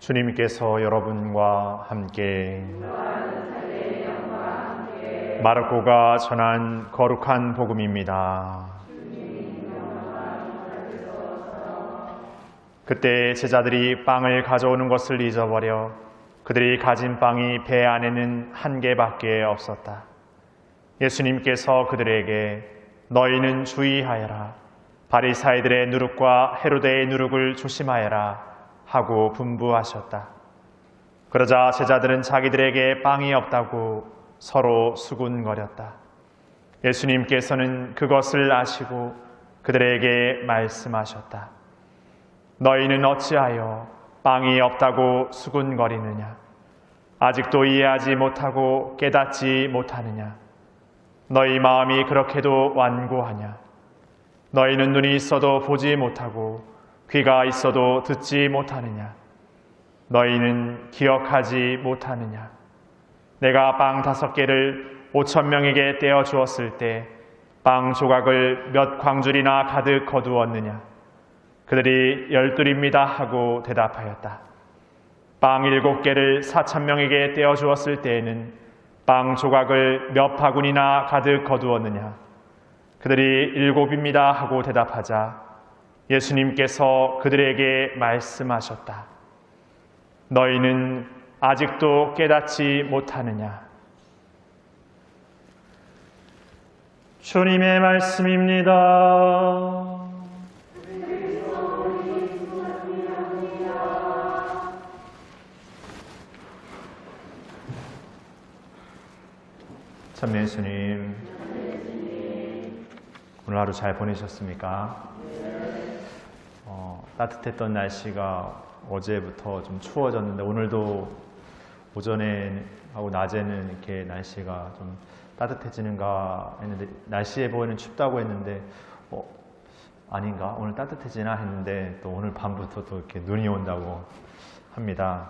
주님께서 여러분과 함께 마르코가 전한 거룩한 복음입니다. 그때 제자들이 빵을 가져오는 것을 잊어버려 그들이 가진 빵이 배 안에는 한 개밖에 없었다. 예수님께서 그들에게 너희는 주의하여라. 바리사이들의 누룩과 헤로데의 누룩을 조심하여라 하고 분부하셨다. 그러자 제자들은 자기들에게 빵이 없다고 서로 수군거렸다. 예수님께서는 그것을 아시고 그들에게 말씀하셨다. 너희는 어찌하여 빵이 없다고 수군거리느냐? 아직도 이해하지 못하고 깨닫지 못하느냐? 너희 마음이 그렇게도 완고하냐? 너희는 눈이 있어도 보지 못하고 귀가 있어도 듣지 못하느냐? 너희는 기억하지 못하느냐? 내가 빵 다섯 개를 오천 명에게 떼어 주었을 때 빵 조각을 몇 광줄이나 가득 거두었느냐? 그들이 열둘입니다 하고 대답하였다. 빵 일곱 개를 사천 명에게 떼어 주었을 때에는 빵 조각을 몇 바구니나 가득 거두었느냐? 그들이 일곱입니다 하고 대답하자 예수님께서 그들에게 말씀하셨다. 너희는 아직도 깨닫지 못하느냐? 주님의 말씀입니다. 참 예수님, 오늘 하루 잘 보내셨습니까? 어, 따뜻했던 날씨가 어제부터 좀 추워졌는데 오늘도 오전에 하고 낮에는 이렇게 날씨가 좀 따뜻해지는가 했는데 날씨에 보이는 춥다고 했는데 어, 아닌가 오늘 따뜻해지나 했는데 또 오늘 밤부터 또 이렇게 눈이 온다고 합니다.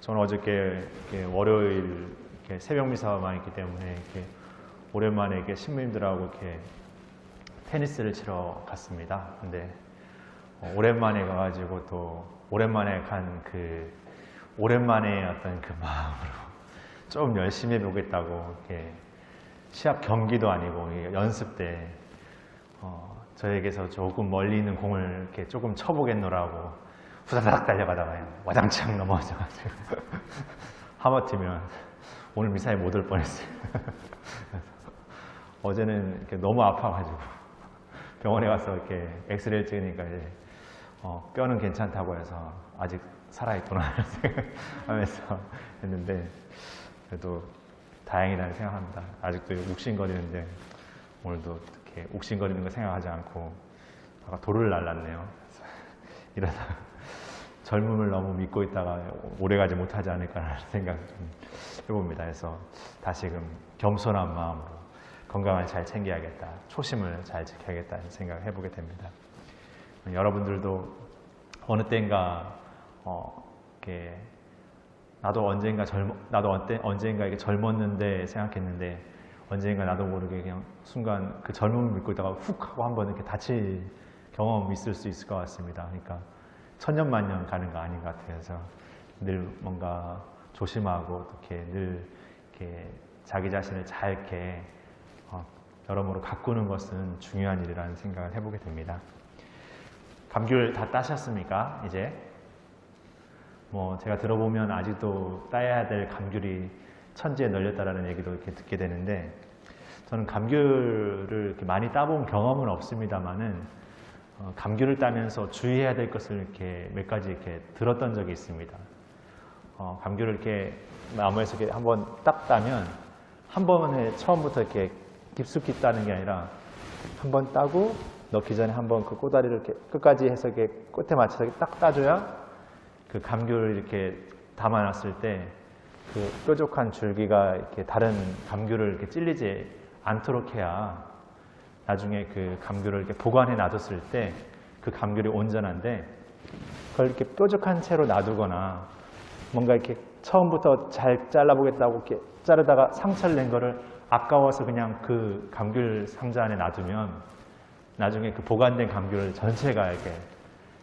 저는 어저께 월요일 이렇게 새벽 미사만 있기 때문에 이렇게 오랜만에 이렇게 신부님들하고 이렇게 테니스를 치러 갔습니다. 근데 어, 오랜만에 가가지고 또 오랜만에 간 그 오랜만에 어떤 그 마음으로 좀 열심히 해보겠다고 이렇게 시합 경기도 아니고 연습 때 어, 저에게서 조금 멀리 있는 공을 이렇게 조금 쳐보겠노라고 후다닥 달려가다가 와장창 넘어져가지고 하마터면 오늘 미사에 못 올 뻔했어요. 어제는 이렇게 너무 아파가지고 병원에 가서 이렇게 엑스레이 찍으니까 이제 어, 뼈는 괜찮다고 해서 아직 살아있구나 생각하면서 했는데 그래도 다행이라는 생각합니다. 아직도 욱신거리는데 오늘도 이렇게 욱신거리는 거 생각하지 않고 아까 돌을 날랐네요. 이러다가 젊음을 너무 믿고 있다가 오래가지 못하지 않을까라는 생각 좀 해봅니다. 그래서 다시금 겸손한 마음으로 건강을 잘 챙겨야겠다, 초심을 잘 지켜야겠다는 생각을 해보게 됩니다. 여러분들도 어느 때인가 어, 이렇게 나도 언젠가 젊 나도 언제, 언젠가 이게 젊었는데 생각했는데 언젠가 나도 모르게 그냥 순간 그 젊음을 믿고 있다가 훅 하고 한번 이렇게 다칠 경험 있을 수 있을 것 같습니다. 그러니까 천년만년 가는 거 아닌 것 같아요. 그래서 늘 뭔가 조심하고 이렇게 늘 이렇게 자기 자신을 잘 이렇게 어, 여러모로 가꾸는 것은 중요한 일이라는 생각을 해보게 됩니다. 감귤 다 따셨습니까? 이제 뭐 제가 들어보면 아직도 따야 될 감귤이 천지에 널렸다라는 얘기도 이렇게 듣게 되는데 저는 감귤을 이렇게 많이 따본 경험은 없습니다만은 어, 감귤을 따면서 주의해야 될 것을 이렇게 몇 가지 이렇게 들었던 적이 있습니다. 어, 감귤을 이렇게 나무에서 이렇게 한번 딱 따면 한 번에 처음부터 이렇게 깊숙이 따는 게 아니라 한 번 따고 넣기 전에 한번 그 꼬다리를 이렇게 끝까지 해서 이렇게 끝에 맞춰서 이렇게 딱 따줘야 그 감귤을 이렇게 담아놨을 때 그 뾰족한 줄기가 이렇게 다른 감귤을 이렇게 찔리지 않도록 해야 나중에 그 감귤을 이렇게 보관해 놔뒀을 때 그 감귤이 온전한데 그걸 이렇게 뾰족한 채로 놔두거나 뭔가 이렇게 처음부터 잘 잘라보겠다고 이렇게 자르다가 상처를 낸 거를 아까워서 그냥 그 감귤 상자 안에 놔두면 나중에 그 보관된 감귤 전체가 이렇게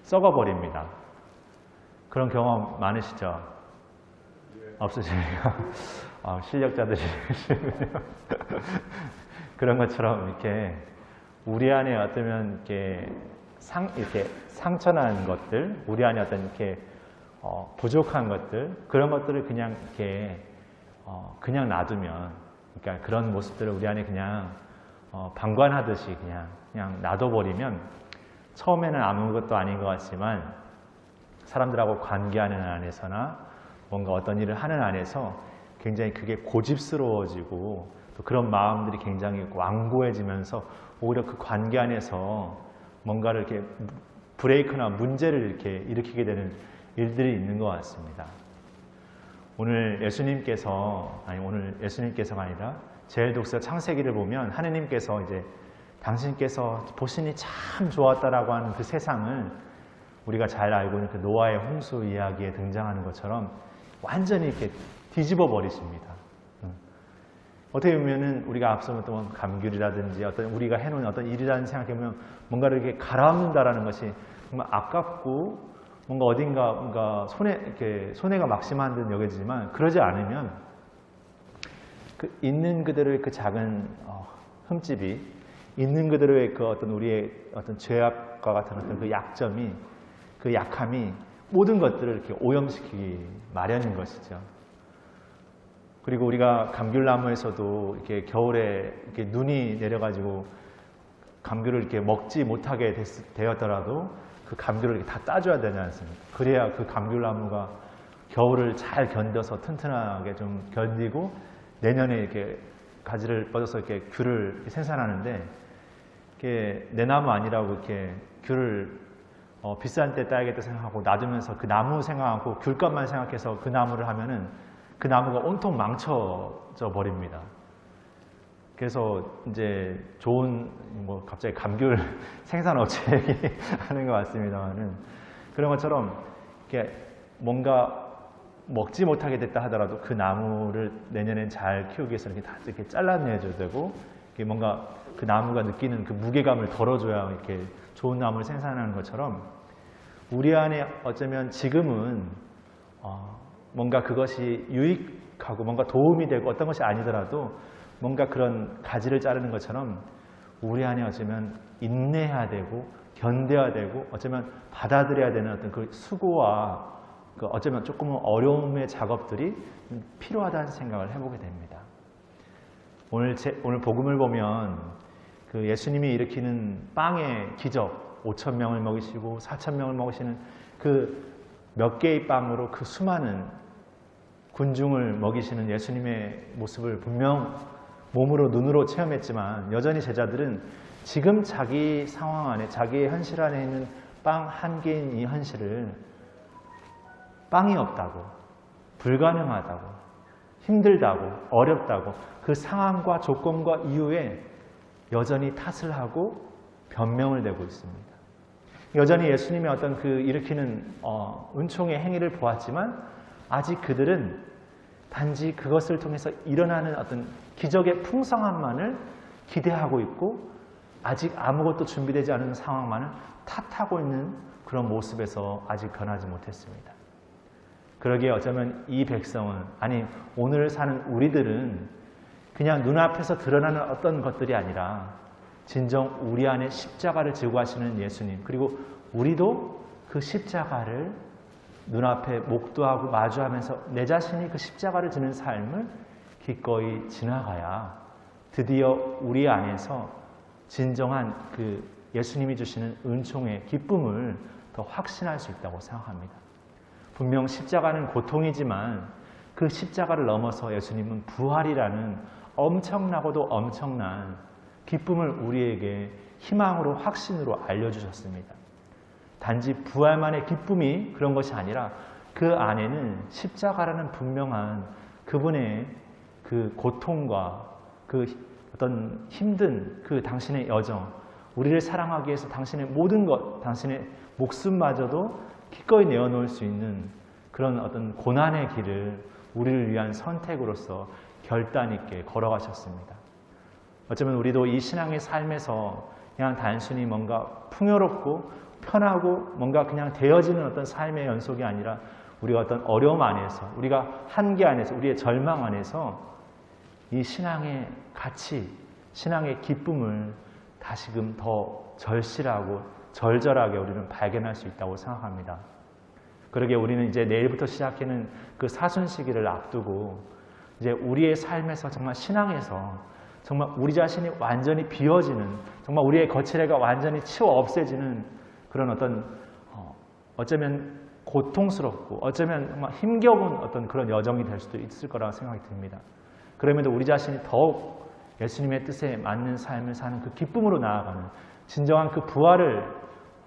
썩어버립니다. 그런 경험 많으시죠? 없으시니까 아, 실력자들이 그런 것처럼 이렇게 우리 안에 어쩌면 이렇게 상 이렇게 상처난 것들, 우리 안에 어떤 이렇게 어, 부족한 것들 그런 것들을 그냥 이렇게 어, 그냥 놔두면 그러니까 그런 모습들을 우리 안에 그냥 어, 방관하듯이 그냥 그냥 놔둬버리면 처음에는 아무것도 아닌 것 같지만 사람들하고 관계하는 안에서나 뭔가 어떤 일을 하는 안에서 굉장히 그게 고집스러워지고 또 그런 마음들이 굉장히 완고해지면서 오히려 그 관계 안에서 뭔가를 이렇게 브레이크나 문제를 이렇게 일으키게 되는 일들이 있는 것 같습니다. 오늘 예수님께서 아니 오늘 예수님께서가 아니라 제일 독서 창세기를 보면 하느님께서 이제 당신께서 보시니 참 좋았다라고 하는 그 세상을 우리가 잘 알고 있는 그 노아의 홍수 이야기에 등장하는 것처럼 완전히 이렇게 뒤집어 버리십니다. 음. 어떻게 보면은 우리가 앞서 또 감귤이라든지 어떤 우리가 해놓은 어떤 일이라는 생각해 보면 뭔가를 이렇게 갈아엎는다라는 것이 정말 아깝고 뭔가 어딘가 뭔가 손해 이렇게 손해가 막심한 듯 여겨지지만 그러지 않으면 그 있는 그대로의 그 작은 어, 흠집이 있는 그대로의 그 어떤 우리의 어떤 죄악과 같은 어떤 그 약점이 그 약함이 모든 것들을 이렇게 오염시키기 마련인 것이죠. 그리고 우리가 감귤나무에서도 이렇게 겨울에 이렇게 눈이 내려가지고 감귤을 이렇게 먹지 못하게 됐, 되었더라도 그 감귤을 다 따줘야 되지 않습니까? 그래야 그 감귤나무가 겨울을 잘 견뎌서 튼튼하게 좀 견디고 내년에 이렇게 가지를 뻗어서 이렇게 귤을 생산하는데 이렇게 내 나무 아니라고 이렇게 귤을 어, 비싼 때 따야겠다 생각하고 놔두면서 그 나무 생각하고 귤값만 생각해서 그 나무를 하면은 그 나무가 온통 망쳐져 버립니다. 그래서 이제 좋은 뭐 갑자기 감귤 생산 업체 하는 것 같습니다만은 그런 것처럼 이렇게 뭔가 먹지 못하게 됐다 하더라도 그 나무를 내년엔 잘 키우기 위해서 이렇게 다 이렇게 잘라내줘야 되고 뭔가 그 나무가 느끼는 그 무게감을 덜어줘야 이렇게 좋은 나무를 생산하는 것처럼 우리 안에 어쩌면 지금은 어, 뭔가 그것이 유익하고 뭔가 도움이 되고 어떤 것이 아니더라도 뭔가 그런 가지를 자르는 것처럼 우리 안에 어쩌면 인내해야 되고 견뎌야 되고 어쩌면 받아들여야 되는 어떤 그 수고와 그 어쩌면 조금은 어려움의 작업들이 필요하다는 생각을 해보게 됩니다. 오늘 제, 오늘 복음을 보면 그 예수님이 일으키는 빵의 기적 5천 명을 먹이시고 4천 명을 먹이시는 그 몇 개의 빵으로 그 수많은 군중을 먹이시는 예수님의 모습을 분명 몸으로 눈으로 체험했지만 여전히 제자들은 지금 자기 상황 안에 자기의 현실 안에 있는 빵 한 개인 이 현실을 빵이 없다고 불가능하다고 힘들다고 어렵다고 그 상황과 조건과 이유에 여전히 탓을 하고 변명을 내고 있습니다. 여전히 예수님의 어떤 그 일으키는 어, 은총의 행위를 보았지만 아직 그들은 단지 그것을 통해서 일어나는 어떤 기적의 풍성함만을 기대하고 있고 아직 아무것도 준비되지 않은 상황만을 탓하고 있는 그런 모습에서 아직 변하지 못했습니다. 그러기에 어쩌면 이 백성은 아니 오늘 사는 우리들은 그냥 눈앞에서 드러나는 어떤 것들이 아니라 진정 우리 안에 십자가를 지고 하시는 예수님 그리고 우리도 그 십자가를 눈앞에 목도하고 마주하면서 내 자신이 그 십자가를 지는 삶을 기꺼이 지나가야 드디어 우리 안에서 진정한 그 예수님이 주시는 은총의 기쁨을 더 확신할 수 있다고 생각합니다. 분명 십자가는 고통이지만 그 십자가를 넘어서 예수님은 부활이라는 엄청나고도 엄청난 기쁨을 우리에게 희망으로 확신으로 알려주셨습니다. 단지 부활만의 기쁨이 그런 것이 아니라 그 안에는 십자가라는 분명한 그분의 그 고통과 그 어떤 힘든 그 당신의 여정, 우리를 사랑하기 위해서 당신의 모든 것, 당신의 목숨마저도 기꺼이 내어놓을 수 있는 그런 어떤 고난의 길을 우리를 위한 선택으로서 결단 있게 걸어가셨습니다. 어쩌면 우리도 이 신앙의 삶에서 그냥 단순히 뭔가 풍요롭고 편하고 뭔가 그냥 되어지는 어떤 삶의 연속이 아니라 우리가 어떤 어려움 안에서 우리가 한계 안에서 우리의 절망 안에서 이 신앙의 가치, 신앙의 기쁨을 다시금 더 절실하고 절절하게 우리는 발견할 수 있다고 생각합니다. 그러게 우리는 이제 내일부터 시작하는 그 사순 시기를 앞두고 이제 우리의 삶에서 정말 신앙에서 정말 우리 자신이 완전히 비워지는 정말 우리의 거칠애가 완전히 치워 없애지는 그런 어떤 어, 어쩌면 고통스럽고 어쩌면 정말 힘겨운 어떤 그런 여정이 될 수도 있을 거라고 생각이 듭니다. 그럼에도 우리 자신이 더욱 예수님의 뜻에 맞는 삶을 사는 그 기쁨으로 나아가는 진정한 그 부활을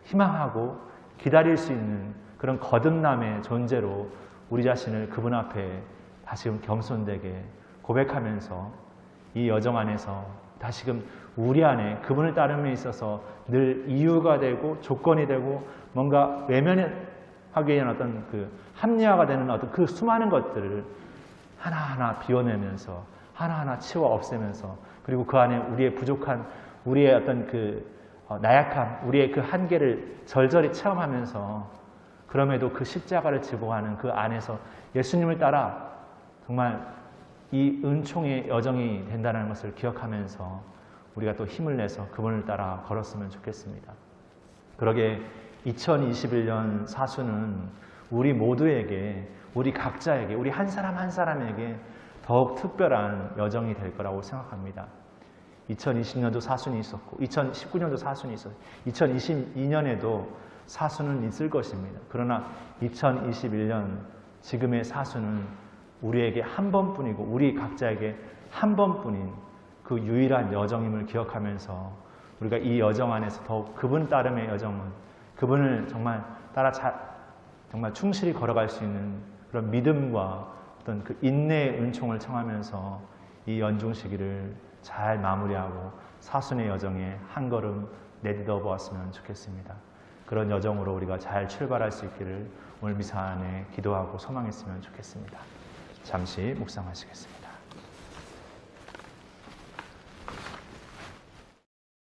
희망하고 기다릴 수 있는 그런 거듭남의 존재로 우리 자신을 그분 앞에 다시금 겸손되게 고백하면서 이 여정 안에서 다시금 우리 안에 그분을 따름에 있어서 늘 이유가 되고 조건이 되고 뭔가 외면하기 위한 어떤 그 합리화가 되는 어떤 그 수많은 것들을 하나하나 비워내면서 하나하나 치워 없애면서 그리고 그 안에 우리의 부족한 우리의 어떤 그 어, 나약함, 우리의 그 한계를 절절히 체험하면서 그럼에도 그 십자가를 지고 가는 그 안에서 예수님을 따라 정말 이 은총의 여정이 된다는 것을 기억하면서 우리가 또 힘을 내서 그분을 따라 걸었으면 좋겠습니다. 그러게 2021년 사수는 우리 모두에게, 우리 각자에게, 우리 한 사람 한 사람에게 더욱 특별한 여정이 될 거라고 생각합니다. 2020년도 사순이 있었고, 2019년도 사순이 있었고, 2022년에도 사수는 있을 것입니다. 그러나 2021년 지금의 사수는 우리에게 한 번뿐이고 우리 각자에게 한 번뿐인 그 유일한 여정임을 기억하면서 우리가 이 여정 안에서 더욱 그분 따름의 여정은 그분을 정말 따라 자, 정말 충실히 걸어갈 수 있는 그런 믿음과 어떤 그 인내의 은총을 청하면서 이 연중 시기를 잘 마무리하고 사순의 여정에 한 걸음 내딛어 보았으면 좋겠습니다. 그런 여정으로 우리가 잘 출발할 수 있기를 오늘 미사 안에 기도하고 소망했으면 좋겠습니다. 잠시 묵상하시겠습니다.